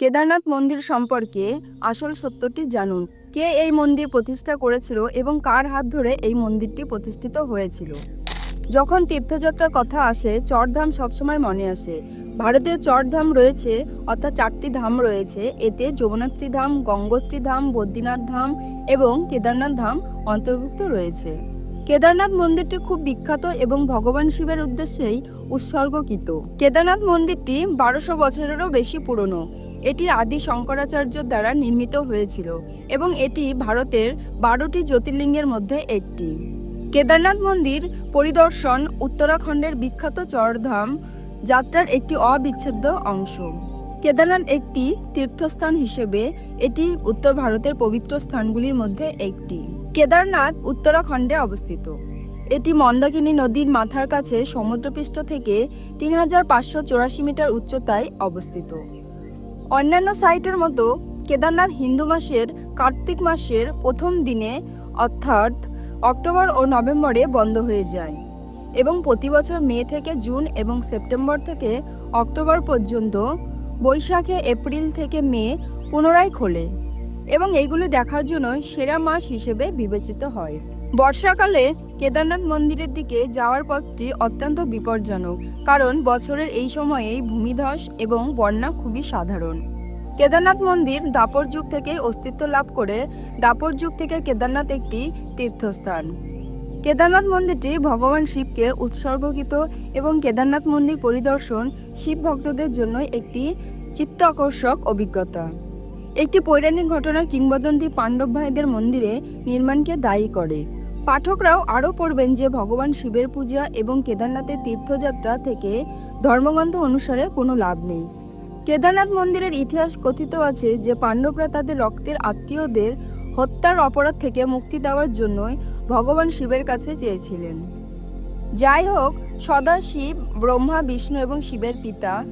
কেদারনাথ মন্দির সম্পর্কে আসল সত্যটি জানুন। কে এই মন্দির প্রতিষ্ঠা করেছিল এবং কার হাত ধরে এই মন্দিরটি প্রতিষ্ঠিত হয়েছিল? যখন তীর্থযাত্রার কথা আসে, চরধাম সবসময় মনে আসে। ভারতের চরধাম রয়েছে, অর্থাৎ চারটি ধাম রয়েছে। এতে যমুনাত্রী ধাম, গঙ্গোত্রী ধাম, বদ্রীনাথ ধাম এবং কেদারনাথ ধাম অন্তর্ভুক্ত রয়েছে। কেদারনাথ মন্দিরটি খুব বিখ্যাত এবং ভগবান শিবের উদ্দেশ্যেই উৎসর্গকৃত। কেদারনাথ মন্দিরটি বারোশো বছরেরও বেশি পুরনো। এটি আদি শঙ্করাচার্য দ্বারা নির্মিত হয়েছিল এবং এটি ভারতের বারোটি জ্যোতির্লিঙ্গের মধ্যে একটি। কেদারনাথ মন্দির পরিদর্শন উত্তরাখণ্ডের বিখ্যাত চরধাম যাত্রার একটি অবিচ্ছেদ্য অংশ। কেদারনাথ একটি তীর্থস্থান হিসেবে এটি উত্তর ভারতের পবিত্র স্থানগুলির মধ্যে একটি। কেদারনাথ উত্তরাখণ্ডে অবস্থিত। এটি মন্দাকিনী নদীর মাথার কাছে সমুদ্রপৃষ্ঠ থেকে তিন মিটার উচ্চতায় অবস্থিত। অন্যান্য সাইটের মতো কেদারনাথ হিন্দু মাসের, কার্তিক মাসের প্রথম দিনে অর্থাৎ অক্টোবর ও নভেম্বরে বন্ধ হয়ে যায় এবং প্রতি বছর মে থেকে জুন এবং সেপ্টেম্বর থেকে অক্টোবর পর্যন্ত বৈশাখে এপ্রিল থেকে মে পুনরায় খোলে এবং এইগুলি দেখার জন্য সেরা মাস হিসেবে বিবেচিত হয়। বর্ষাকালে কেদারনাথ মন্দিরের দিকে যাওয়ার পথটি অত্যন্ত বিপজ্জনক, কারণ বছরের এই সময়েই ভূমিধস এবং বন্যা খুবই সাধারণ। কেদারনাথ মন্দির দাপর যুগ থেকে অস্তিত্ব লাভ করে দাপর যুগ থেকে কেদারনাথ একটি তীর্থস্থান। কেদারনাথ মন্দিরটি ভগবান শিবকে উৎসর্গকৃত এবং কেদারনাথ মন্দির পরিদর্শন শিব ভক্তদের জন্য একটি চিত্ত আকর্ষক অভিজ্ঞতা। একটি পৌরাণিক ঘটনা কিংবদন্তি পাণ্ডব ভাইদের মন্দিরে নির্মাণকে দায়ী করে। পাঠকরাও আরও পড়বেন যে ভগবান শিবের পূজা এবং কেদারনাথের তীর্থযাত্রা থেকে ধর্মগ্রন্থ অনুসারে কোনো লাভ নেই। কেদারনাথ মন্দিরের ইতিহাস কথিত আছে যে পাণ্ডবরা তাদের রক্তের আত্মীয়দের হত্যার অপরাধ থেকে মুক্তি দেওয়ার জন্যই ভগবান শিবের কাছে চেয়েছিলেন। যাই হোক, সদাশিব, ব্রহ্মা, বিষ্ণু এবং শিবের পিতা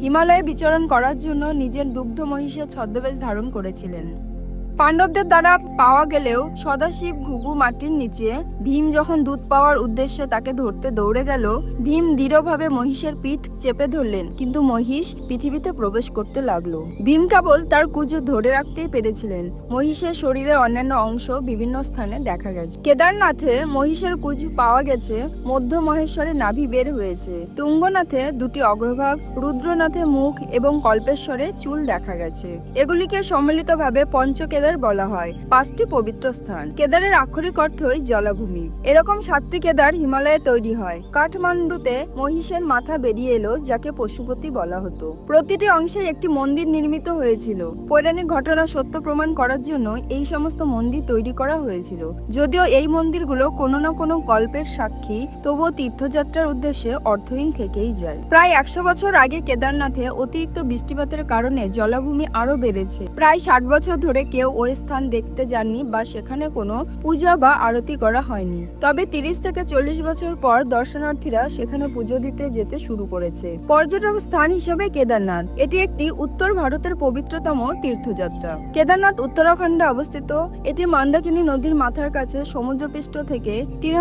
হিমালয়ে বিচরণ করার জন্য নিজের দুগ্ধ মহিষের ছদ্মবেশ ধারণ করেছিলেন। পাণ্ডবদের দ্বারা পাওয়া গেলেও সদাশিব ঘুঘু মাটির নিচে ভীম যখন দুধ পাওয়ার উদ্দেশ্যে তাকে ধরতে দৌড়ে গেল, ভীম দৃঢ়ভাবে মহিষের পিঠ চেপে ধরলেন, কিন্তু মহিষ পৃথিবীতে প্রবেশ করতে লাগল। ভীম কেবল তার কুজো ধরে রাখতেই পেরেছিলেন। মহিষের শরীরের অন্যান্য অংশ বিভিন্ন স্থানে দেখা গেছে। কেদারনাথে মহিষের কুজ পাওয়া গেছে, মধ্য মহেশ্বরের নাভি বের হয়েছে। তুঙ্গনাথে দুটি অগ্রভাগ, রুদ্রনাথে মুখ এবং কল্পেশ্বরে চুল দেখা গেছে। এগুলিকে সম্মিলিতভাবে পঞ্চকেদার বলা হয়। পাঁচটি পবিত্র স্থান। কেদারের আক্ষরিক অর্থই জলাভূমি। এরকম সাতটি কেদার হিমালয়ে তৈরি হয়। কাঠমান্ডুতে মহিষের মাথা বেরিয়ে এলো, যাকে পশুপতি বলা হতো। প্রতিটি অংশে একটি মন্দির নির্মিত হয়েছিল। পৌরাণিক ঘটনা সত্য প্রমাণ করার জন্য এই সমস্ত মন্দির তৈরি করা হয়েছিল। যদিও এই মন্দিরগুলো কোনো না কোনো গল্পের সাক্ষী, তবুও তীর্থযাত্রার উদ্দেশ্যে অর্থহীন থেকেই যায়। প্রায় একশো বছর আগে কেদারনাথে অতিরিক্ত বৃষ্টিপাতের কারণে জলাভূমি আরও বেড়েছে। প্রায় ষাট বছর ধরে কেউ ওই স্থান দেখতে যাননি বা সেখানে কোনো পূজা বা আরতি করা হয়নি। তবে তিরিশ থেকে চল্লিশ বছর পর দর্শনার্থীরা সেখানে পুজো দিতে যেতে শুরু করেছে। পর্যটক স্থান হিসেবে কেদারনাথ। এটি একটি উত্তর ভারতের পবিত্রতম তীর্থযাত্রা। কেদারনাথ উত্তরাখণ্ডে অবস্থিত। এটি মন্দাকিনী নদীর মাথার কাছে সমুদ্রপৃষ্ঠ থেকে তিন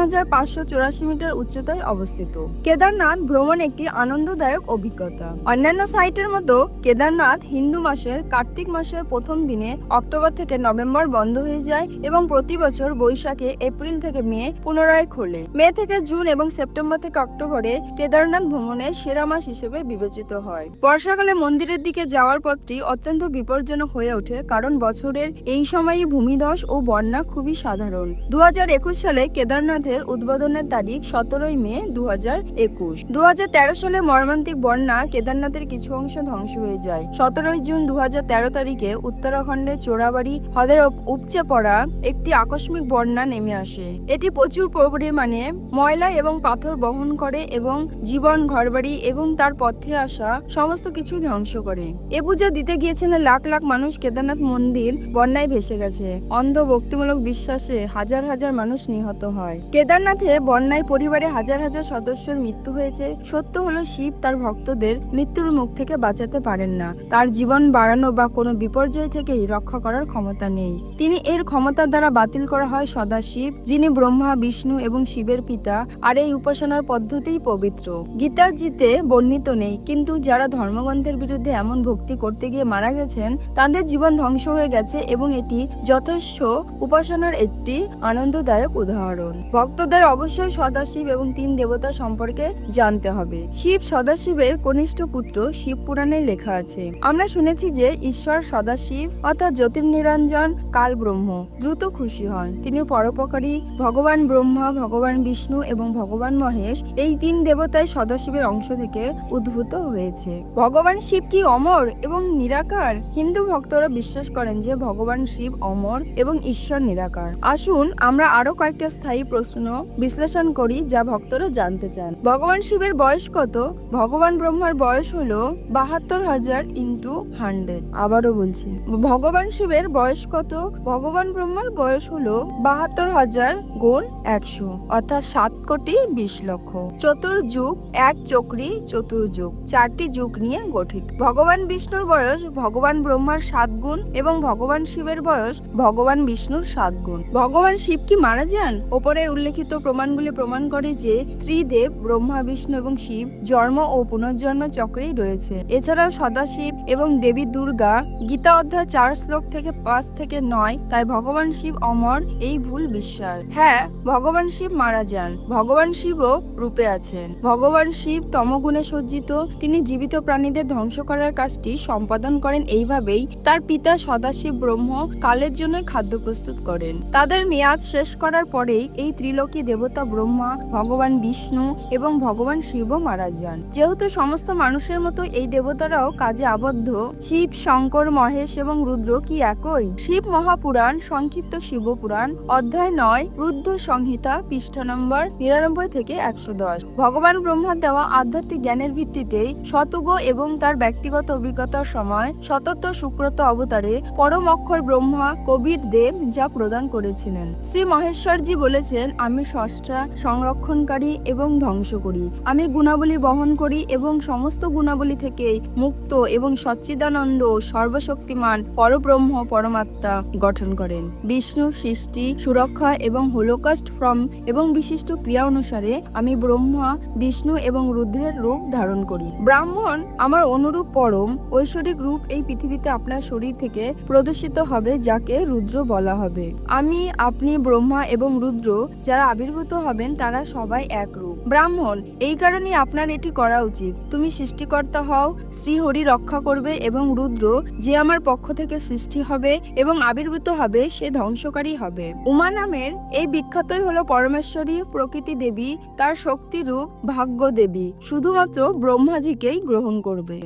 মিটার উচ্চতায় অবস্থিত। কেদারনাথ ভ্রমণ একটি আনন্দদায়ক অভিজ্ঞতা। অন্যান্য সাইটের মতো কেদারনাথ হিন্দু মাসের কার্তিক মাসের প্রথম দিনে অক্টোবর থেকে নভেম্বর বন্ধ হয়ে যায় এবং প্রতি বছর বৈশাখে এপ্রিল থেকে মে পুনরায় খোলে। মে থেকে জুন এবং সেপ্টেম্বর থেকে অক্টোবরে কেদারনাথ ভ্রমণের সেরা মাস হিসেবে বিবেচিত হয়। বর্ষাকালে মন্দিরের দিকে যাওয়ার পথটি অত্যন্ত বিপজ্জনক হয়ে ওঠে কারণ বছরের এই সময়ই ভূমিধস ও বন্যা খুবই সাধারণ। দু হাজার একুশ সালে কেদারনাথের উদ্বোধনের তারিখ সতেরোই মে দু হাজার একুশ দু সালে মর্মান্তিক বন্যা কেদারনাথের কিছু অংশ ধ্বংস হয়ে যায়। সতেরোই জুন দু হাজার তেরো তারিখে উত্তরাখণ্ডের চোরাবাড়ি হ্রদের উপ- উপচে পড়া একটি আকস্মিক বন্যা নেমে আসে। এটি প্রচুর পরিমাণে ময়লা এবং পাথর বহন করে এবং জীবন, ঘরবাড়ি এবং তার পথে আসা সমস্ত কিছু ধ্বংস করে। এ পূজা দিতে গিয়েছেন লাখ লাখ মানুষ কেদারনাথ মন্দির বন্যায় ভেসে গেছে। অন্ধ ভক্তিমূলক বিশ্বাসে হাজার হাজার মানুষ নিহত হয়। কেদারনাথে বন্যায় পরিবারে হাজার হাজার সদস্যের মৃত্যু হয়েছে। সত্য হলো শিব তার ভক্তদের মৃত্যুর মুখ থেকে বাঁচাতে পারেন না। তার জীবন বাড়ানো বা কোনো বিপর্যয় থেকেই রক্ষা করার ক্ষমতা ক্ষমতা নেই। তিনি এর ক্ষমতার দ্বারা বাতিল করা হয় সদাশিব, যিনি ব্রহ্মা, বিষ্ণু এবং শিবের পিতা, আর এই উপাসনার পদ্ধতিই পবিত্র। গীতাজিতে বর্ণিত নেই, কিন্তু যারা ধর্মগ্রন্থের বিরুদ্ধে এমন ভক্তি করতে গিয়ে মারা গেছেন, তাদের জীবন ধ্বংস হয়ে গেছে এবং এটি যথেষ্ট উপাসনার একটি আনন্দদায়ক উদাহরণ। ভক্তদের অবশ্যই সদাশিব এবং তিন দেবতা সম্পর্কে জানতে হবে। শিব সদাশিবের কনিষ্ঠ পুত্র শিব পুরাণে লেখা আছে, আমরা শুনেছি যে ঈশ্বর সদাশিব অর্থাৎ জ্যোতির্নিরঞ্জন কাল ব্রহ্ম। দ্রুত খুশি হন। তিনি পরোপকারী ভগবান ব্রহ্মা, ভগবান বিষ্ণু এবং ভগবান মহেশ এই তিন দেবতাই সদাশিবের অংশ থেকে উদ্ভূত হয়েছে। ভগবান শিব কি অমর এবং নিরাকার? হিন্দু ভক্তরা বিশ্বাস করেন যে ভগবান শিব অমর এবং ঈশ্বর নিরাকার। আসুন আমরা আরও কয়েকটা স্থায়ী প্রশ্ন বিশ্লেষণ করি যা ভক্তরা জানতে চান। ভগবান শিবের বয়স কত? ভগবান ব্রহ্মার বয়স হলো বাহাত্তর হাজার ইন্টু হান্ড্রেড। আবারও বলছি, ভগবান শিবের বয়স কত? ভগবান ব্রহ্মার বয়স হলো বাহাত্তর হাজার গুণ একশো, অর্থাৎ সাত কোটি বিশ লক্ষ। চতুর্যুগ, এক চক্রি চতুর্যুগ, চারটি যুগ নিয়ে গঠিত। ভগবান বিষ্ণুর বয়স ভগবান ব্রহ্মার সাত গুণ এবং ভগবান শিবের বয়স ভগবান বিষ্ণুর সাত গুণ। ভগবান শিব কি মারা যান? ওপরের উল্লেখিত প্রমাণগুলি প্রমাণ করে যে ত্রিদেব, ব্রহ্মা, বিষ্ণু এবং শিব জন্ম ও পুনর্জন্ম চক্রেই রয়েছে। এছাড়াও সদাশিব এবং দেবী দুর্গা গীতা অধ্যায় চার শ্লোক থেকে পাঁচ থেকে নয়, তাই ভগবান শিব অমর, এই ভুল বিশ্বাস। হ্যাঁ ভগবান শিব মারা যান। ভগবান শিবও রূপে আছেন। ভগবান শিব তমগুণে সজ্জিত। তিনি জীবিত প্রাণীদের ধ্বংস করার কাজটি সম্পাদন করেন এইভাবেই তার পিতা সদাশিব ব্রহ্ম কালের জন্য খাদ্য প্রস্তুত করেন। তাদের মেয়াদ শেষ করার পরেই এই ত্রিলোকী দেবতা ব্রহ্মা, ভগবান বিষ্ণু এবং ভগবান শিবও মারা যান। যেহেতু সমস্ত মানুষের মতো এই দেবতারাও কাজে আবদ্ধ, শিব, শঙ্কর, মহেশ এবং রুদ্র কি একই শিব মহাপুরাণ, সংক্ষিপ্ত শিবপুরাণ অধ্যায় নয়, রুদ্ধ সংহিতা, পৃষ্ঠা নম্বর নিরানব্বই থেকে একশো দশ। ভগবান ব্রহ্মার দেওয়া আধ্যাত্মিক জ্ঞানের ভিত্তিতে শতগ এবং তার ব্যক্তিগত অভিজ্ঞতার সময় শতত্ব সুক্রত অবতারে পরম অক্ষর ব্রহ্মা কবির দেব যা প্রদান করেছিলেন। শ্রী মহেশ্বরজি বলেছেন, আমি ষষ্ঠা সংরক্ষণকারী এবং ধ্বংস করি আমি গুণাবলী বহন করি এবং সমস্ত গুণাবলী থেকে মুক্ত এবং সচ্চিদানন্দ সর্বশক্তিমান পরব্রহ্ম পরমাত্মা গঠন করেন। বিষ্ণু, সৃষ্টি, সুরক্ষা এবং হোলোকাস্ট ফ্রম এবং বিশিষ্ট ক্রিয়া অনুসারে আমি ব্রহ্মা, বিষ্ণু এবং রুদ্রের রূপ ধারণ করি। ব্রাহ্মণ আমার অনুরূপ পরম, ঐশ্বরিক রূপ এই পৃথিবীতে আপনার শরীর থেকে প্রদর্শিত হবে, যাকে রুদ্র বলা হবে। আমি, আপনি, ব্রহ্মা এবং রুদ্র যারা আবির্ভূত হবেন, তারা সবাই এক রূপ। ব্রাহ্মণ, এই কারণে আপনার এটি করা উচিত। তুমি সৃষ্টিকর্তা হও, শ্রীহরি রক্ষা করবে এবং রুদ্র, যে আমার পক্ষ থেকে সৃষ্টি হবে এবং আবির্ভূত হবে, সে ধ্বংসকারী হবে। উমা নামের এই বিখ্যাতই হলো পরমেশ্বরী প্রকৃতি দেবী, তার শক্তিরূপ ভাগ্য দেবী শুধুমাত্র ব্রহ্মাজিকেই গ্রহণ করবে।